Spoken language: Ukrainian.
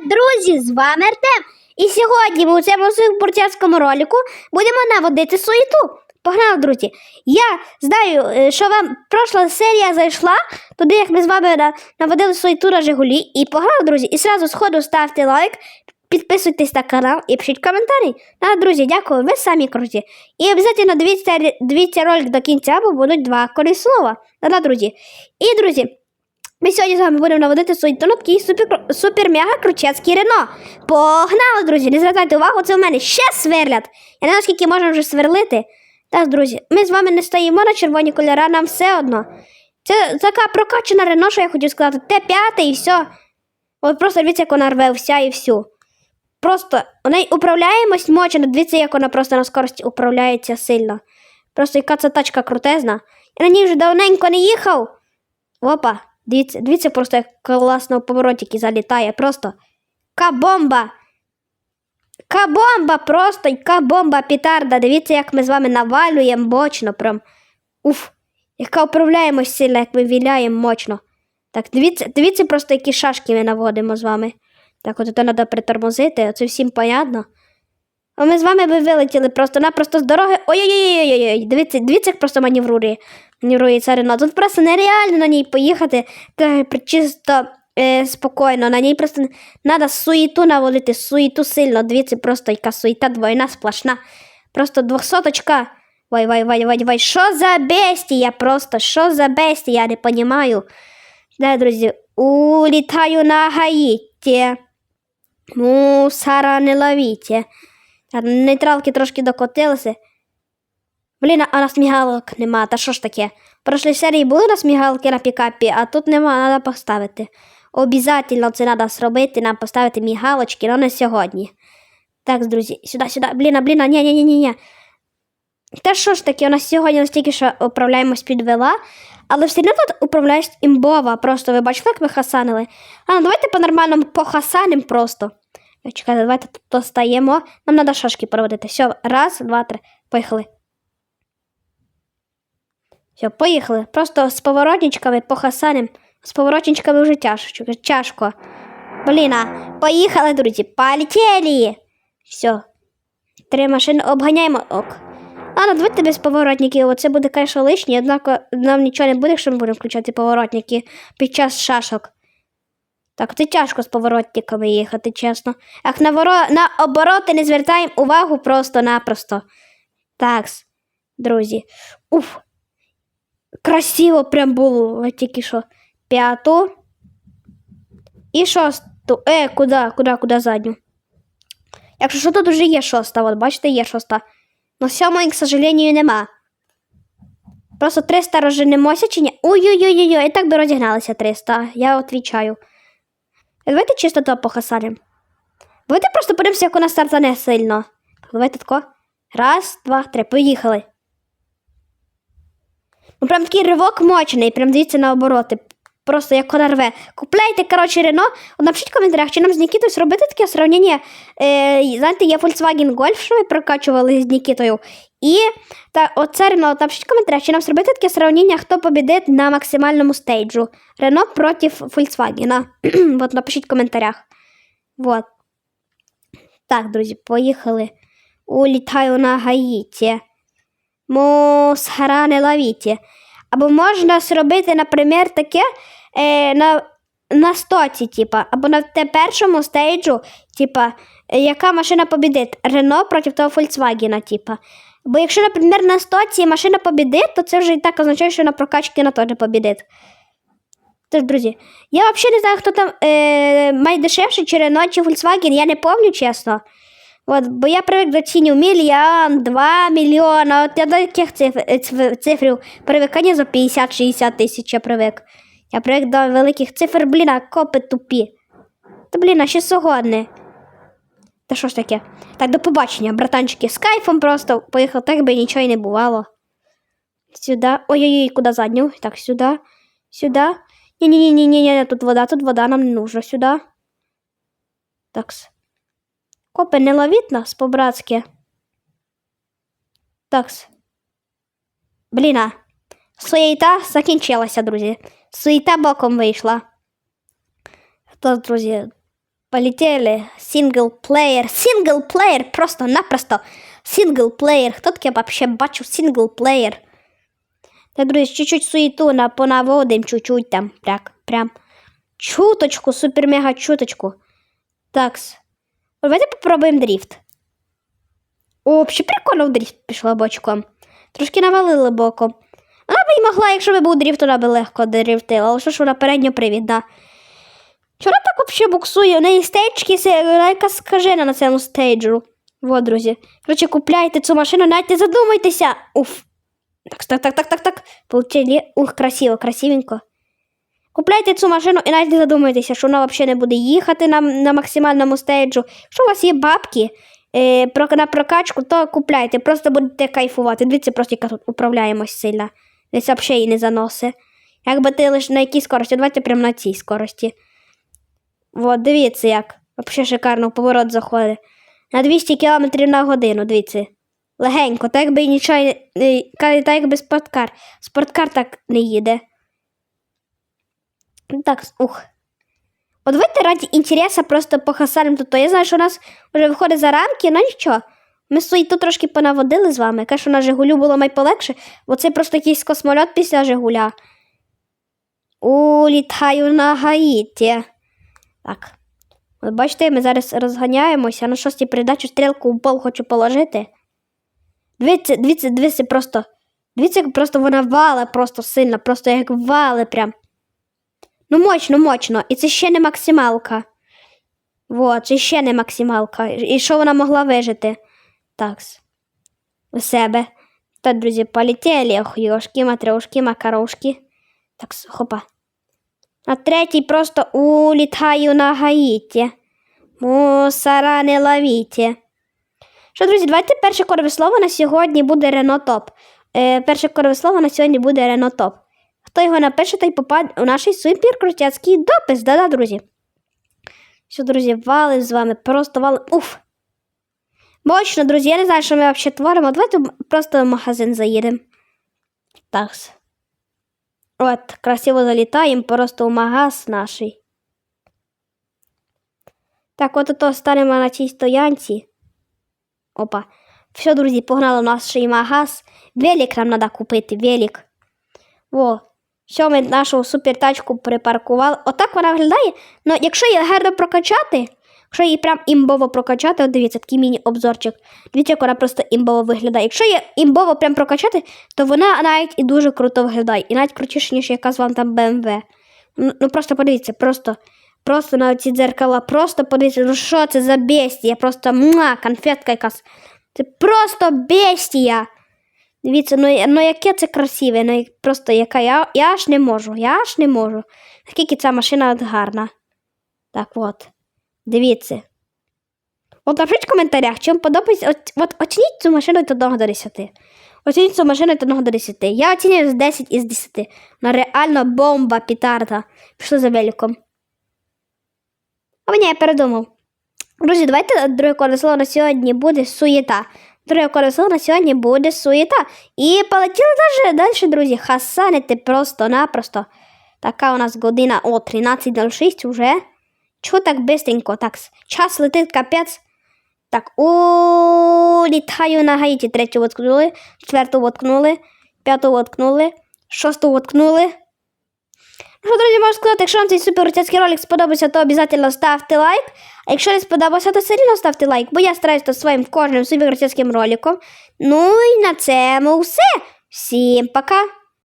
Друзі, з вами Артем. І сьогодні ми у цьому бурцярському ролику будемо наводити суєту. Погнали, друзі. Я знаю, е, що вам пройшла серія зайшла, туди як ми з вами наводили суєту на Жигулі. І погнали, друзі. І сразу сходу ставте лайк, підписуйтесь на канал і пишіть коментарі. А, друзі, дякую, ви самі круті. І обов'язково дивіться, дивіться ролик до кінця, бо будуть два корислова. Да, друзі. І, друзі, ми сьогодні з вами будемо наводити свої тонотки супер, супер мега кручецький Рено. Погнали, друзі! Не звертайте увагу, це у мене ще сверлять. Я не знаю, скільки можна вже сверлити. Так, друзі, ми з вами не стоїмо на червоні кольора, нам все одно. Це така прокачана Рено, що я хотів сказати. Т5 і все. От просто дивіться, як вона рве вся і всю. Просто у неї управляємость мочена, дивіться, як вона просто на скорості управляється сильно. Просто яка це тачка крутезна. Я на ній вже давненько не їхав. Опа, дивіться, дивіться просто, як класно в поворотики залітає. Просто кабомба. Кабомба, просто кабомба петарда. Дивіться, як ми з вами навалюємо бочно. Прям. Уф. Яка управляємось сильно, як ми віляємо мощно. Так, дивіться, дивіться просто, які шашки ми наводимо з вами. Так, от це треба притормозити, це всім понятно. А ми з вами би вилетіли просто-напросто з дороги. Ой-ой-ой, дивіться, дивіться, як просто маневрує. Маневрує ця Рено. Тут просто нереально на ній поїхати чисто е, спокійно. На ній просто треба суєту наводити, суєту сильно. Дивіться, просто яка суєта двойна сплошна. Просто двохсоточка. Вай, вай, вай, вай, вай. Що за бестія просто? Що за бестія? Я не розумію. Да, друзі, улітаю на Гаїті. Мусора не ловіть. Нейтралки трошки докотилися. Блін, а нас мігалок нема, та що ж таке? В прошлій серії були нас на пікапі, а тут нема, треба поставити. Обязательно це треба зробити, нам поставити мігалочки, але не сьогодні. Так, друзі, сюди, сюди. Блін, а, блін, а, ні, ні, ні, ні, ні. Та що ж таке, у нас сьогодні настільки, що управляємось підвела, але все одно тут управляєш імбова. Просто ви бачили, як ми хасанили? А ну давайте по-нормальному похасаним просто. Е, Чекайте, давайте достаємо. Нам треба шашки проводити. Все, раз, два, три. Поїхали. Все, поїхали. Просто з поворотничками похасаним. З поворотничками вже тяжко. тяжко. Блін, поїхали, друзі. Полетели. Все. Три машини обганяємо. Ок. Ну давайте без поворотників. Оце буде, звісно, лишнє, однак нам нічого не буде, якщо ми будемо включати поворотники під час шашок. Так, це тяжко з поворотниками їхати, чесно. Як на, воро... на обороти не звертаємо увагу просто-напросто. Так, друзі. Уф. Красиво прям було тільки що. П'яту. І шосту. Е, куди, куди, куди задню? Якщо що тут вже є шоста, от бачите, є шоста. Но сьомої, к сожалению, нема. Просто 300 розженемося чи ні? Ой-ой-ой, і так би розігналися 300, я отвічаю. Давайте чисто то похасаним. Давайте просто подивимося, як у нас стартане сильно. Давайте тако. Раз, два, три. Поїхали. Ну, прям такий ривок мощний, прям дивіться на обороти. Просто як вона рве. Купляйте, коротше, Рено. Напишіть в коментарях, чи нам з Нікітою зробити таке сравнення. Е, знаєте, є Volkswagen Golf, що ми прокачували з Нікітою. І та, оце Рено, от напишіть в коментарях, чи нам зробити таке сравнення, хто побідить на максимальному стейджу. Рено проти Volkswagen. от напишіть в коментарях. Вот. Так, друзі, поїхали. Улітаю на Гаїті. Мусхара не ловіті. Або можна зробити, наприклад, таке е, на, на стоці, типа, або на те першому стейджу, типа, е, яка машина побідить? Рено проти того Volkswagen, типа. Бо якщо, наприклад, на стоці машина побідить, то це вже і так означає, що на прокачці вона теж побідить. Тож, друзі, я взагалі не знаю, хто там е, найдешевший, чи Рено, чи Volkswagen, я не пам'ятаю, чесно. От, бо я привик до цінів мільйон, два мільйона. От я до таких цифр, циф- цифрів привик, а не за 50-60 тисяч я привик. Я привик до великих цифр, блін, а копи тупі. Та блін, а ще сьогодні. Та що ж таке? Так, до побачення, братанчики. З кайфом просто поїхав, так би нічого й не бувало. Сюди. Ой-ой-ой, куди задню? Так, сюди. Сюди. Ні-ні-ні, тут вода, тут вода, нам не нужно сюди. Такс. Копи не ловіть нас по-братськи. Такс. Бліна. Суєта закінчилася, друзі. Суєта боком вийшла. То, друзі, Полетіли. Сінглплеєр. Сінглплеєр. Просто-напросто. Сінглплеєр. Хто таке вообще бачив сінглплеєр? Так, друзі, чуть-чуть суету на понаводим, чуть-чуть там. Прям, прям. Чуточку, супер-мега чуточку. Такс. Давайте попробуємо дріфт. Взагалі прикольно в дріфт пішло бочком. Трошки навалили боком. Вона б і могла, якщо б був дріфт, вона б легко дрифтила, але що ж вона передньопривідна. Вчора так взагалі буксує, у неї стейджки, вона якась скажена на цьому стейджу. Вот, друзі. Коротше, купляйте цю машину, навіть не задумайтеся. Уф. Так, так, так, так, так, так. Получили. Ух, красиво, красивенько. Купляйте цю машину і навіть не задумайтеся, що вона взагалі не буде їхати на, на максимальному стейджу. Якщо у вас є бабки е, про, на прокачку, то купляйте, просто будете кайфувати. Дивіться, просто яка тут управляємось сильно. Десь взагалі її не заноси. Якби ти лише на якій скорості, давайте прямо на цій скорості. От, дивіться, як. Взагалі шикарно в поворот заходить. На 200 км на годину, дивіться. Легенько, так і нічого, не- так якби спорткар. Спорткар так не їде. Так, ух. От давайте раді інтересу просто похасаримо тут. Я знаю, що у нас вже виходить за рамки, але нічого. Ми свої тут трошки понаводили з вами. Каже, що на Жигулю було найполегше, бо це просто якийсь космольот після Жигуля. Улітаю на Гаїті. Так. От бачите, ми зараз розганяємося. На шостій передачі стрілку в пол хочу положити. Дивіться, дивіться, дивіться просто. Дивіться, як просто вона вале просто сильно, просто як вале прям. Ну, мощно, мощно. І це ще не максималка. Вот, це ще не максималка. І що вона могла вижити? Так. У себе. Так, друзі, полетіли. Ох, йошки, матрешки, макарошки. Так, хопа. На третій просто улітаю на Гаїті. Мусора не ловіте. Що, друзі, давайте перше корове слово на сьогодні буде Рено Топ. Е, перше корове слово на сьогодні буде Рено. Хто його напише, той попаде у наш супер крутяцький допис. Да-да, друзі. Що, друзі, валим з вами, просто валим. Уф. Мощно, друзі, я не знаю, що ми взагалі творимо. Давайте просто в магазин заїдемо. Так. От, красиво залітаємо просто в магаз наш. Так, от ото станемо на цій стоянці. Опа. Все, друзі, погнали наш магаз. Велик нам треба купити, велик. Во. Все, ми нашу супертачку припаркували. Отак вона виглядає. Ну, якщо її гарно прокачати, якщо її прям імбово прокачати, от дивіться, такий міні-обзорчик. Дивіться, як вона просто імбово виглядає. Якщо її імбово прям прокачати, то вона навіть і дуже круто виглядає. І навіть крутіше, ніж якась вам там BMW. Ну, ну просто подивіться, просто. Просто на ці дзеркала, просто подивіться, ну що це за бестія? Просто муа, конфетка якась. Це просто бестія. Дивіться, ну, ну яке це красиве, ну просто яка я, я аж не можу, я аж не можу. Наскільки ця машина гарна. Так от. Дивіться. От напишіть в коментарях, чи вам подобається. От, от оцініть цю машину від 1 до 10. Оцініть цю машину від 1 до 10. Я оцінюю з 10 із 10. Вона реально бомба, пітарда. Пішли за великом. А мені я передумав. Друзі, давайте друге колесо на сьогодні буде суєта. Друге колесо на сьогодні буде суєта. І полетіли далі, далі, друзі. Хасанити просто-напросто. Така у нас година о 13.06 уже. Чого так бистренько? Так, час летить капець. Так, о, літаю на Гаїті. Третю воткнули, четверту воткнули, п'яту воткнули, шосту воткнули. Ну що, друзі, можу сказати, якщо вам цей суперцяцький ролик сподобався, то обов'язково ставте лайк. А якщо не сподобався, то все рівно ставте лайк, бо я стараюся то своїм кожним суперцяцьким роликом. Ну і на цьому все. Всім пока!